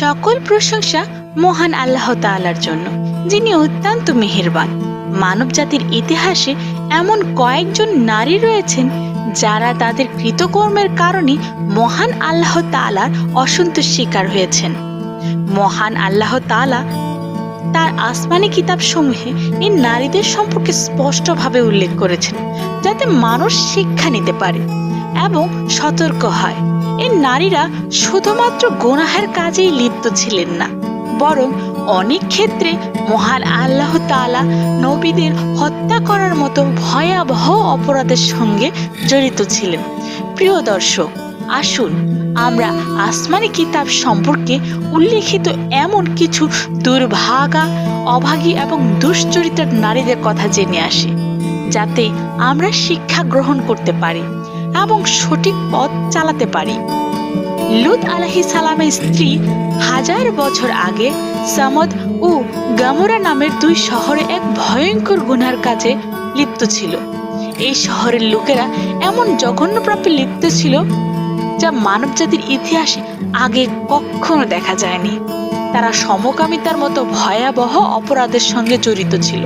সকল প্রশংসা মহান আল্লাহ তাআলার জন্য, যিনি অত্যন্ত মেহেরবান। মানব জাতির ইতিহাসে এমন কয়েকজন নারী রয়েছেন, যারা তাদের কৃতকর্মের কারণে মহান আল্লাহ তাআলার অসন্তোষ শিকার হয়েছেন। মহান আল্লাহ তাআলা তার আসমানি কিতাবসমূহে এই নারীদের সম্পর্কে স্পষ্টভাবে উল্লেখ করেছেন, যাতে মানুষ শিক্ষা নিতে পারে। এবং সতর্ক হয়। এই নারীরা শুধুমাত্র গোনাহের কাজেই লিপ্ত ছিলেন না, বরং অনেক ক্ষেত্রে মহান আল্লাহ তাআলা নবীদের হত্যা করার মতো ভয়াবহ অপরাধের সঙ্গে জড়িত ছিলেন। প্রিয় দর্শক, আসুন আমরা আসমানি কিতাব সম্পর্কে উল্লেখিত এমন কিছু দুর্ভাগা, অভাগী এবং দুশ্চরিত্র নারীদের কথা জেনে আসি, যাতে আমরা শিক্ষা গ্রহণ করতে পারি। এবং সঠিক পথ চালাতে পারি। লুত আলাহি সালামের স্ত্রী হাজার বছর আগে সামদ ও গামোরা নামের দুই শহরে এক ভয়ঙ্কর গুনার কাজে লিপ্ত ছিল। এই শহরের লোকেরা এমন জঘন্য প্রাপে লিপ্ত ছিল যা মানবজাতির ইতিহাসে আগে কখনো দেখা যায়নি। তারা সমকামিতার মতো ভয়াবহ অপরাধের সঙ্গে জড়িত ছিল।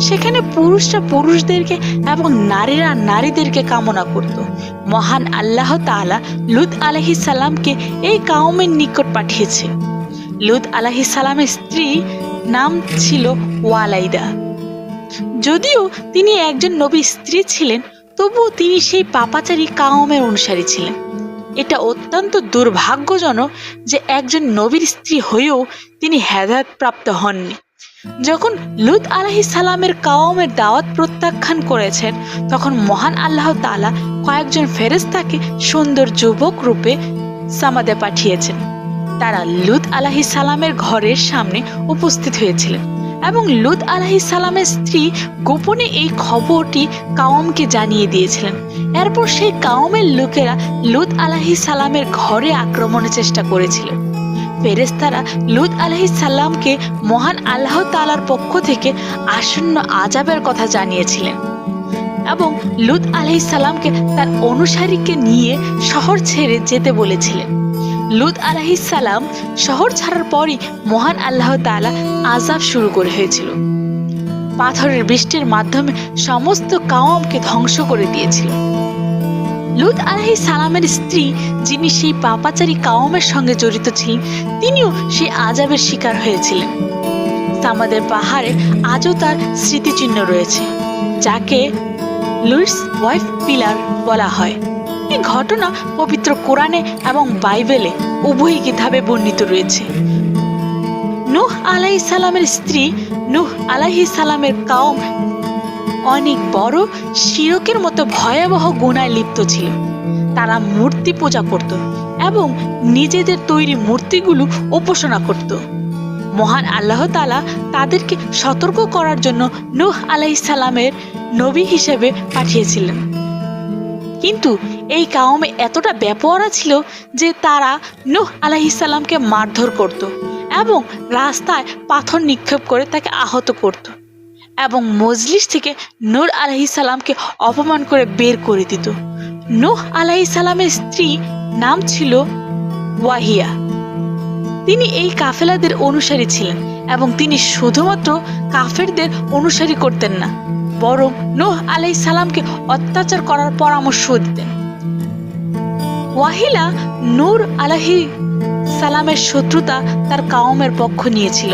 সেখানে পুরুষরা পুরুষদেরকে এবং নারীরা নারীদেরকে কামনা করত। মহান আল্লাহ তাআলা লুত আলহি সালামকে এই কাউমের নিকট পাঠিয়েছে। লুত আলাহি সালামের স্ত্রী নাম ছিল ওয়ালাইদা। যদিও তিনি একজন নবী স্ত্রী ছিলেন, তবুও তিনি সেই পাপাচারী কাউমের অনুসারী ছিলেন। এটা অত্যন্ত দুর্ভাগ্যজনক যে একজন নবীর স্ত্রী হয়েও তিনি হেদায়ত প্রাপ্ত হননি। যখন লুত আলাহি সালামের কাওমের দাওয়াত প্রত্যাখ্যান করেছেন, তখন মহান আল্লাহ তালা কয়েকজন ফেরেশতাকে সুন্দর যুবক রূপে সামাদে পাঠিয়েছেন। তারা লুত আলাহি সালামের ঘরের সামনে উপস্থিত হয়েছিলেন। এবং লুত সালামের স্ত্রী গোপনে এই খবরটি কাওমকে জানিয়ে দিয়েছিলেন। এরপর সেই কাওমের লোকেরা লুত সালামের ঘরে আক্রমণের চেষ্টা করেছিল। ফেরেস্তারা লুত আলাহি সাল্লামকে মহান আল্লাহ তালার পক্ষ থেকে আসন্ন আজাবের কথা জানিয়েছিলেন এবং লুত আলাহি সাল্লামকে তার অনুসারীকে নিয়ে শহর ছেড়ে যেতে বলেছিলেন। লুত সালাম শহর ছাড়ার পরই মহান আল্লাহ তাআলা আজাব শুরু করে হয়েছিল। পাথরের বৃষ্টির মাধ্যমে সমস্ত কাওমকে ধ্বংস করে দিয়েছিল। লুত আলাহি সালামের স্ত্রী যিনি সেই পাপাচারী কাওমের সঙ্গে জড়িত ছিলেন, তিনিও সেই আজাবের শিকার হয়েছিলেন। সামাদের পাহাড়ে আজও তার স্মৃতিচিহ্ন রয়েছে, যাকে লুইস ওয়াইফ পিলার বলা হয়। এই ঘটনা পবিত্র কোরআনে এবং বাইবেলে উভয় কিতাবে বর্ণিত রয়েছে। নূহ আলাহি সালামের স্ত্রী নূহ আলাহি সালামের কাউম অনেক বড়, শিরকের মতো ভয়াবহ গুণায় লিপ্ত ছিল। তারা মূর্তি পূজা করত এবং নিজেদের তৈরি মূর্তিগুলো উপাসনা করত। মহান আল্লাহ তালা তাদেরকে সতর্ক করার জন্য নূহ আলাইহিস সালামের নবী হিসেবে পাঠিয়েছিলেন। কিন্তু এই কাউমে এতটা ব্যাপরা ছিল যে তারা নূহ আলাইহিস সালামকে মারধর করত এবং রাস্তায় পাথর নিক্ষেপ করে তাকে আহত করত এবং মজলিস থেকে নূর আলাহি সালামকে অপমান করে বের করে দিত। নূহ আলাহি সালামের স্ত্রী নাম ছিল ওয়াহিয়া। তিনি এই কাফেলাদের অনুসারী ছিলেন এবং তিনি শুধুমাত্র কাফেরদের অনুসারী করতেন না। বরং নূহ আলাইহিস সালামকে অত্যাচার করার পরামর্শ দিতেন। ওয়াহিলা নূর আলাহি সালামের শত্রুতা তার কাওমের পক্ষ নিয়েছিল।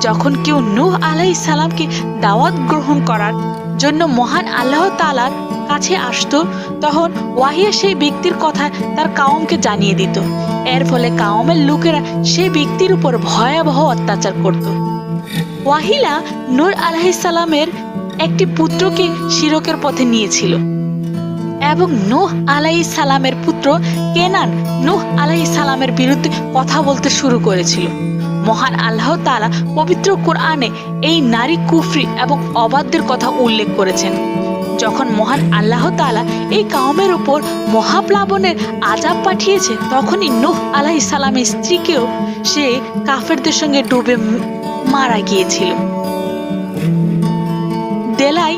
যখন কেউ নূহ আলাইহিস সালামকে দাওয়াত গ্রহণ করার জন্য মহান আল্লাহ তাআলার কাছে আসতো, তখন ওয়াহিয়া সেই ব্যক্তির কথা তার কাওমকে জানিয়ে দিত। এর ফলে কাওমের লোকেরা সেই ব্যক্তির উপর ভয়াবহ অত্যাচার করত। ওয়াহিলা নূর আলাইহিস সালামের একটি পুত্রকে শিরকের পথে নিয়েছিল। এবং নূহ আলাইহিস সালামের পুত্র কেনান নূহ আলাইহিস সালামের বিরুদ্ধে কথা বলতে শুরু করেছিল। মহান আল্লাহ তালা পবিত্র কোরআনে এই নারী কুফরি এবং অবাধ্যের কথা উল্লেখ করেছেন। যখন মহান আল্লাহ তালা এই কাউমের উপর মহাপ্লাবনের আজাব পাঠিয়েছে, তখনই নূহ আলাইহিস সালামের স্ত্রীকেও সে কাফেরদের সঙ্গে ডুবে মারা গিয়েছিল। দেলাই,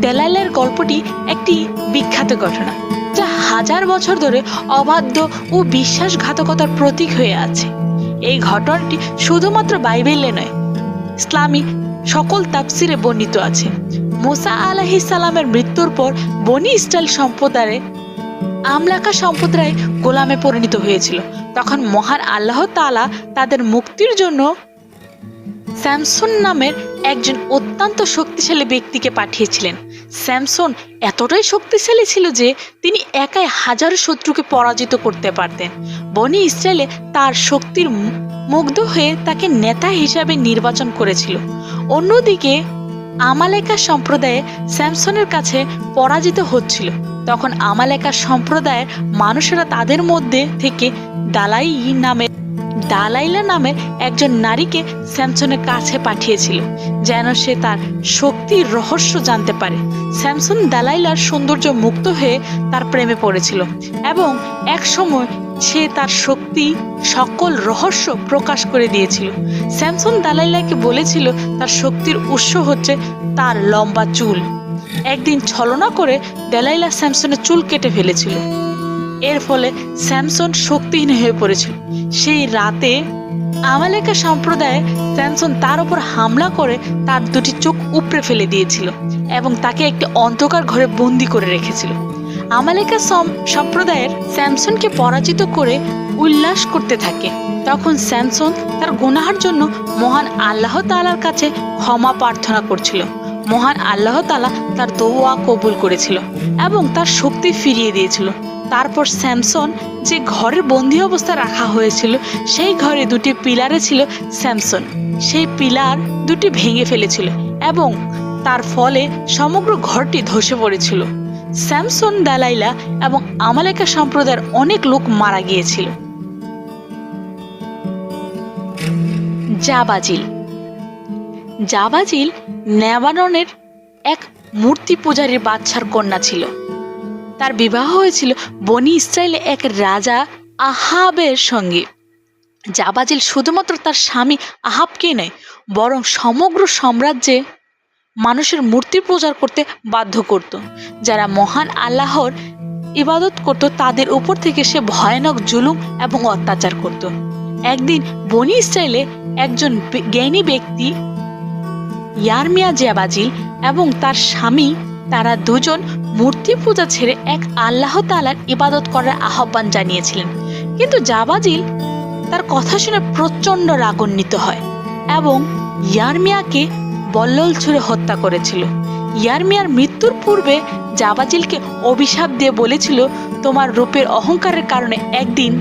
দেলাইলের গল্পটি একটি বিখ্যাত ঘটনা, যা হাজার বছর ধরে অবাধ্য ও বিশ্বাসঘাতকতার প্রতীক হয়ে আছে। এই ঘটনাটি শুধুমাত্র বাইবেলে নয় ইসলামী সকল তাফসিরে বর্ণিত আছে। মোসা আলাহিস সালামের মৃত্যুর পর বনি ইসরায়েল সম্প্রদায়ে আমলাকা সম্প্রদায় গোলামে পরিণত হয়েছিল। তখন মহান আল্লাহ তাআলা তাদের মুক্তির জন্য স্যামসন নামের একজন অত্যন্ত শক্তিশালী ব্যক্তিকে পাঠিয়েছিলেন। স্যামসন এতটাই শক্তিশালী ছিল যে তিনি একাই হাজারো শত্রুকে পরাজিত করতে পারতেন। বনি ইসরায়েলে তার শক্তির মুগ্ধ হয়ে তাকে নেতা হিসাবে নির্বাচন করেছিল। অন্যদিকে আমালেকা সম্প্রদায়ে স্যামসনের কাছে পরাজিত হচ্ছিল। তখন আমালেকা সম্প্রদায়ের মানুষেরা তাদের মধ্যে থেকে দালাই নামে দালাইলা নামের একজন নারীকে স্যামসনের কাছে পাঠিয়েছিল, যেন সে তার শক্তির রহস্য জানতে পারে। স্যামসন দালাইলার সৌন্দর্য মুক্ত হয়ে তার প্রেমে পড়েছিল এবং এক সময় সে তার শক্তি, সকল রহস্য প্রকাশ করে দিয়েছিল। স্যামসন দালাইলাকে বলেছিল তার শক্তির উৎস হচ্ছে তার লম্বা চুল। একদিন ছলনা করে দালাইলা স্যামসনের চুল কেটে ফেলেছিল। এর ফলে স্যামসন শক্তিহীন হয়ে পড়েছিল। সেই রাতে আমালেকা সম্প্রদায়ে স্যামসন তার উপর হামলা করে তার দুটি চোখ উপড়ে ফেলে দিয়েছিল এবং তাকে একটি অন্ধকার ঘরে বন্দি করে রেখেছিল। আমালেকা সম্প্রদায়ের স্যামসনকে পরাজিত করে উল্লাস করতে থাকে। তখন স্যামসন তার গুনাহার জন্য মহান আল্লাহ তালার কাছে ক্ষমা প্রার্থনা করছিল। মহান আল্লাহ তালা তার দোয়া কবুল করেছিল এবং তার শক্তি ফিরিয়ে দিয়েছিল। তারপর স্যামসন যে ঘরের বন্দি অবস্থা রাখা হয়েছিল, সেই ঘরে দুটি পিলারে ছিল স্যামসন। সেই পিলার দুটি ভেঙে ফেলেছিল এবং তার ফলে সমগ্র ঘরটি ধসে পড়েছিল। স্যামসন, দালাইলা এবং আমালেকা সম্প্রদায়ের অনেক লোক মারা গিয়েছিল। জাবাজিল। জাবাজিল নেবাননের এক মূর্তি পূজারীর বাচ্চার কন্যা ছিল। তার বিবাহ হয়েছিল বনি ইসরায়েলে এক রাজা আহাবের সঙ্গে। জাবাজিল শুধুমাত্র তার স্বামী আহাবকেই নয়, বরং সমগ্র সাম্রাজ্যে মানুষের মূর্তি প্রচার করতে বাধ্য করত। যারা মহান আল্লাহর ইবাদত করত, তাদের উপর থেকে সে ভয়ানক জুলুম এবং অত্যাচার করত। একদিন বনি ইসরায়েলে একজন জ্ঞানী ব্যক্তি ইয়ারমিয়া জাবাজিল এবং তার স্বামী, তারা দুজন মূর্তি পূজা ছেড়ে এক আল্লাহ তালার ইবাদত করার আহ্বান জানিয়েছিলেন। কিন্তু জাবাজিল তার কথা শুনে প্রচণ্ড রাগান্বিত হয় এবং ইয়ারমিয়াকে বল্লল ছুঁড়ে হত্যা করেছিল। ইয়ারমিয়ার মৃত্যুর পূর্বে জাবাজিলকে অভিশাপ দিয়ে বলেছিল, তোমার রূপের অহংকারের কারণে একদিন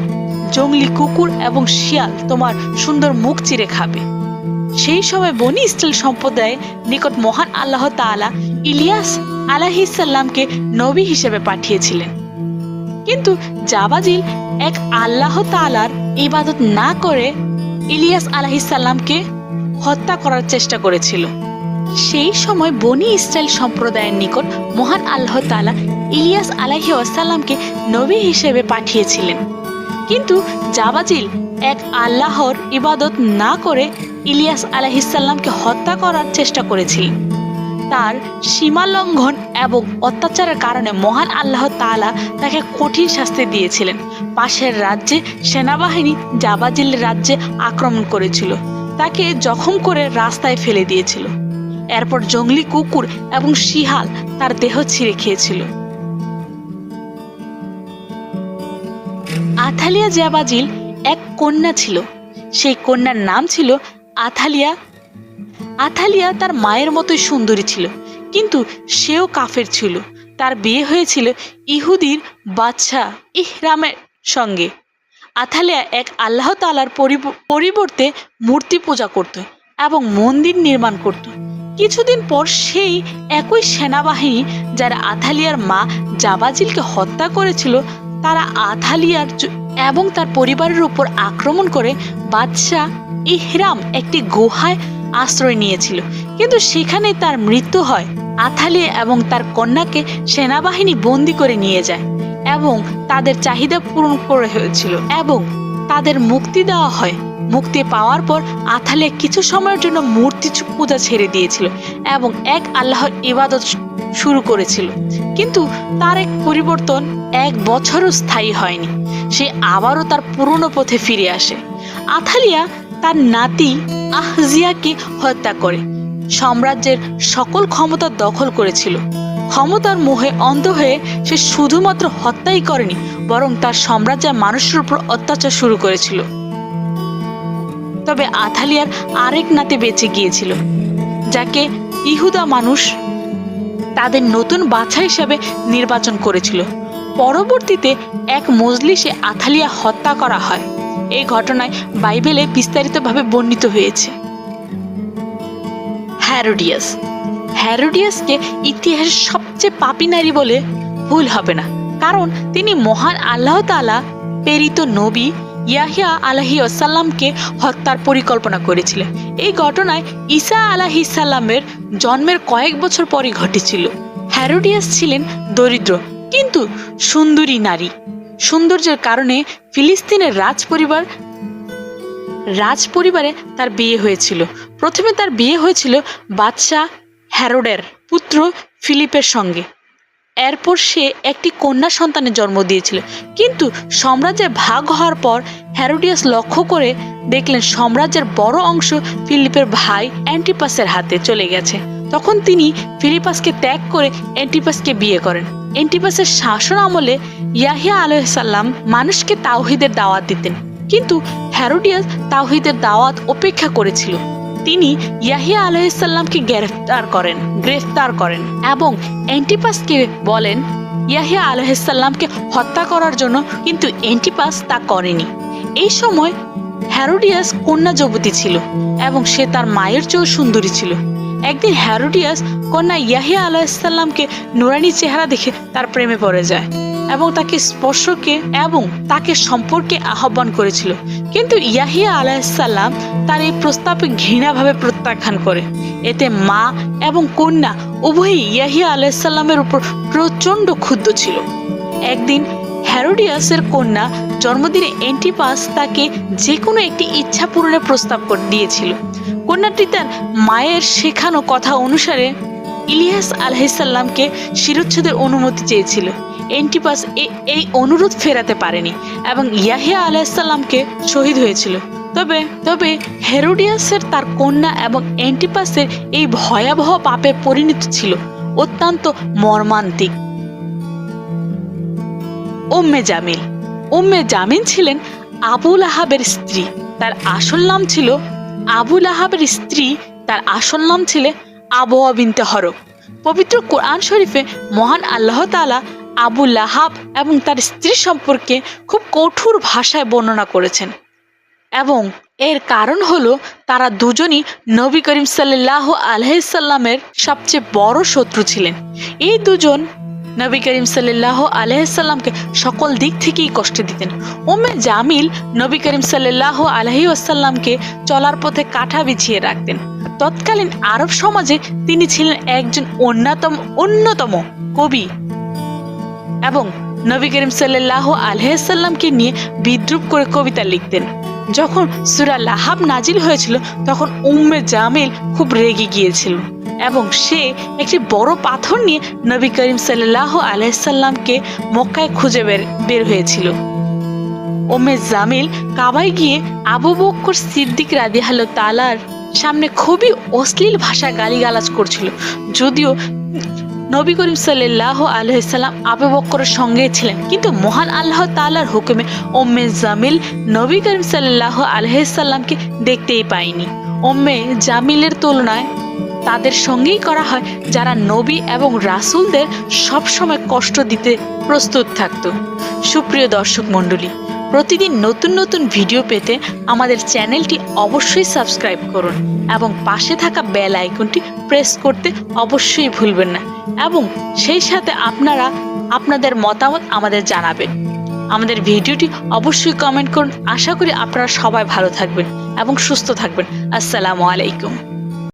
জঙ্গলি কুকুর এবং শিয়াল তোমার সুন্দর মুখ চিরে খাবে। সেই সময় বনি ইসরায়েল সম্প্রদায়ের নিকট মহান আল্লাহ তাআলা ইলিয়াস আলাহিসাল্লামকে নবী হিসেবে পাঠিয়েছিলেন। কিন্তু জাবাজিল এক আল্লাহ তাআলার ইবাদত না করে ইলিয়াস আলাহিসাল্লামকে হত্যা করার চেষ্টা করেছিল। সেই সময় বনি ইসরায়েল সম্প্রদায়ের নিকট মহান আল্লাহ তাআলা ইলিয়াস আলাহি ওয়াসাল্লামকে নবী হিসেবে পাঠিয়েছিলেন। কিন্তু জাবাজিল এক আল্লাহর ইবাদত না করে ইলিয়াস আলাহিসাল্লামকে হত্যা করার চেষ্টা করেছিলেন তার সীমা লঙ্ঘন এবং অত্যাচারের কারণে মহান আল্লাহ তাআলা তাকে কঠিন শাস্তি দিয়েছিলেন। পাশের রাজ্যে সেনাবাহিনী জাবাজিল রাজ্যে আক্রমণ করেছিল। তাকে জখম করে রাস্তায় ফেলে দিয়েছিল। এরপর জঙ্গলি কুকুর এবং শিহাল তার দেহ ছিঁড়ে খেয়েছিল। আথালিয়া জাবাজিল এক কন্যা ছিল। সেই কন্যার নাম ছিল আথালিয়া আথালিয়া তার মায়ের মতোই সুন্দরী ছিল, কিন্তু সেও কাফের ছিল। তার বিয়ে হয়েছিল ইহুদির বাচ্চা ইহরামের সঙ্গে। আথালিয়া এক আল্লাহ তালার পরিবর্তে মূর্তি পূজা করত এবং মন্দির নির্মাণ করত। কিছুদিন পর সেই একই সেনাবাহিনী যারা আথালিয়ার মা জাবাজিলকে হত্যা করেছিল, তারা আথালিয়ার এবং তার পরিবারের উপর আক্রমণ করে বাদশাহ ইহরাম একটি গুহায় আশ্রয় নিয়েছিল। কিন্তু সেখানে তার মৃত্যু হয়, আথালিয়া এবং তার কন্যাকে সেনাবাহিনী বন্দি করে নিয়ে যায় এবং তাদের চাহিদা পূরণ করে হয়েছিল এবং তাদের মুক্তি দেওয়া হয়। মুক্তি পাওয়ার পর আথালিয়া কিছু সময়ের জন্য মূর্তি পূজা ছেড়ে দিয়েছিল এবং এক আল্লাহর ইবাদত শুরু করেছিল। কিন্তু তার এক পরিবর্তন এক বছরও স্থায়ী হয়নি। সে আবারও তার পুরনো পথে ফিরে আসে। আথালিয়া তার নাতি আহজিয়াকে হত্যা করে। সাম্রাজ্যের সকল ক্ষমতা দখল করেছিল। ক্ষমতার মোহে অন্ধ হয়ে সে শুধুমাত্র হত্যাই করেনি, বরং তার সাম্রাজ্যের মানুষের উপর অত্যাচার শুরু করেছিল। তবে আথালিয়ার আরেক নাতে বেঁচে গিয়েছিল, যাকে ইহুদা মানুষ তাদের নতুন বাছা হিসাবে নির্বাচন করেছিল। পরবর্তীতে এক মজলিসে আথালিয়া হত্যা করা হয়। এই ঘটনায় বাইবেলে বিস্তারিতভাবে বর্ণিত হয়েছে। হ্যারোডিয়াস হ্যারোডিয়াসকে ইতিহাসের সবচেয়ে পাপী নারী বলে ভুল হবে না। কারণ তিনি মহান আল্লাহ তাআলা প্রেরিত নবী ইয়াহিয়া আলাহি আসাল্লামকে হত্যার পরিকল্পনা করেছিলেন। এই ঘটনায় ঈসা আলাহি সাল্লামের জন্মের কয়েক বছর পরই ঘটেছিল। হ্যারোডিয়াস ছিলেন দরিদ্র, কিন্তু সুন্দরী নারী। সৌন্দর্যের কারণে ফিলিস্তিনের রাজ পরিবার রাজ পরিবারে তার বিয়ে হয়েছিল। প্রথমে তার বিয়ে হয়েছিল বাদশাহ হ্যারোডের পুত্র ফিলিপের সঙ্গে। এরপর সে একটি কন্যা সন্তানের জন্ম দিয়েছিল। কিন্তু সাম্রাজ্যের ভাগ হওয়ার পর হ্যারোডিয়াস লক্ষ্য করে দেখলেন সাম্রাজ্যের বড় অংশ ফিলিপের ভাই অ্যান্টিপাসের হাতে চলে গেছে। তখন তিনি ফিলিপাসকে ত্যাগ করে অ্যান্টিপাসকে বিয়ে করেন। অ্যান্টিপাসের শাসন আমলে ইয়াহিয়া আলহাম মানুষকে তাওহিদের দাওয়াত দিতেন। কিন্তু হ্যারোডিয়াস তাওহিদের দাওয়াত উপেক্ষা করেছিল। তিনি ইয়াহিয়া আলাইসাল্লামকে গ্রেফতার করেন গ্রেফতার করেন এবং অ্যান্টিপাসকে বলেন, ইয়াহিয়া আলাইসাল্লামকে হত্যা করার জন্য কিন্তু অ্যান্টিপাস তা করেনি। এই সময় হ্যারোডিয়াস কন্যা যুবতী ছিল এবং সে তার মায়ের চেয়েও সুন্দরী ছিল। একদিন হ্যারোডিয়াস কন্যা ইয়াহিয়া আলাইসাল্লামকে নুরানি চেহারা দেখে তার প্রেমে পড়ে যায় এবং তাকে স্পর্শকে এবং তাকে সম্পর্কে আহ্বান করেছিল। কিন্তু ইয়াহিয়া আলাইসাল্লাম তার এই প্রস্তাবে ঘৃণাভাবে প্রত্যাখ্যান করে। এতে মা এবং কন্যা উভয়ই ইয়াহিয়া আলাইসাল্লামের উপর প্রচণ্ড ক্ষুব্ধ ছিল। একদিন হ্যারোডিয়াসের কন্যা জন্মদিনে এন্টিপাস তাকে যে কোনো একটি ইচ্ছা পূরণের প্রস্তাব দিয়েছিল। কন্যাটি তার মায়ের শেখানো কথা অনুসারে ইলিয়াস আলহিসাল্লামকে শিরোচ্ছেদের অনুমতি চেয়েছিল। এন্টিপাস এই অনুরোধ ফেরাতে পারেনি এবং ইয়াহিয়া আলাইসাল্লামকে শহীদ হয়েছিল। তবে তবে হেরোডিয়াসের তার কন্যা এবং এন্টিপাসের এই ভয়াবহ পাপে পরিণত ছিল অত্যন্ত মর্মান্তিক। উম্মে জামিল। উম্মে জামিন ছিলেন আবুল আহাবের স্ত্রী। তার আসল নাম ছিল আবুল আহাবের স্ত্রী তার আসল নাম ছিল আবুয়া বিনতে হরব পবিত্র কোরআন শরীফে মহান আল্লাহ তাআলা আবু লাহাব এবং তার স্ত্রী সম্পর্কে খুব কঠোর ভাষায় বর্ণনা করেছেন এবং এর কারণ হলো তারা দুজনই নবী করিম সাল্লাহ আলহাইসাল্লামের সবচেয়ে বড় শত্রু ছিলেন। এই দুজন নবী করিম সাল্লাহ আলহাইসাল্লামকে সকল দিক থেকেই কষ্ট দিতেন। ওমে জামিল নবী করিম সাল্লাহ আলহি আসাল্লামকে চলার পথে কাঠা বিছিয়ে রাখতেন। তৎকালীন আরব সমাজে তিনি ছিলেন একজন অন্যতম অন্যতম কবি। এবং নবী করিম সাল্লাহ আলহাসাল্লামকে নিয়ে বিদ্রুপ করে কবিতা লিখতেন। যখন সুরা লাহাব নাজিল হয়েছিল, তখন উম্মে জামিল খুব রেগে গিয়েছিল। এবং সে একটি বড় পাথর নিয়ে নবী করিম সাল্লাহ আলাইসাল্লামকে মক্কায় খুঁজে বের বের হয়েছিল। ওমে জামিল কাবায় গিয়ে আবু বক্কর সিদ্দিক রাদিহাল তালার সামনে খুবই অশ্লীল ভাষা গালিগালাজ করছিল। যদিও নবী করিম সাল্লাহ আলহাম আবু বক্করের সঙ্গে ছিলেন, কিন্তু মহান আল্লাহ তালার হুকুমে ওম্মে জামিল নবী করিম সাল্লাহ আলহামকে দেখতেই পায়নি। ওম্মে জামিলের তুলনায় তাদের সঙ্গেই করা হয় যারা নবী এবং রাসূলদের সবসময় কষ্ট দিতে প্রস্তুত থাকতো। সুপ্রিয় দর্শক মণ্ডলী, প্রতিদিন নতুন নতুন ভিডিও পেতে আমাদের চ্যানেলটি অবশ্যই সাবস্ক্রাইব করুন এবং পাশে থাকা বেল আইকনটি প্রেস করতে অবশ্যই ভুলবেন না এবং সেই সাথে আপনারা আপনাদের মতামত আমাদের জানাবেন। আমাদের ভিডিওটি অবশ্যই কমেন্ট করুন। আশা করি আপনারা সবাই ভালো থাকবেন এবং সুস্থ থাকবেন। আসসালামু আলাইকুম।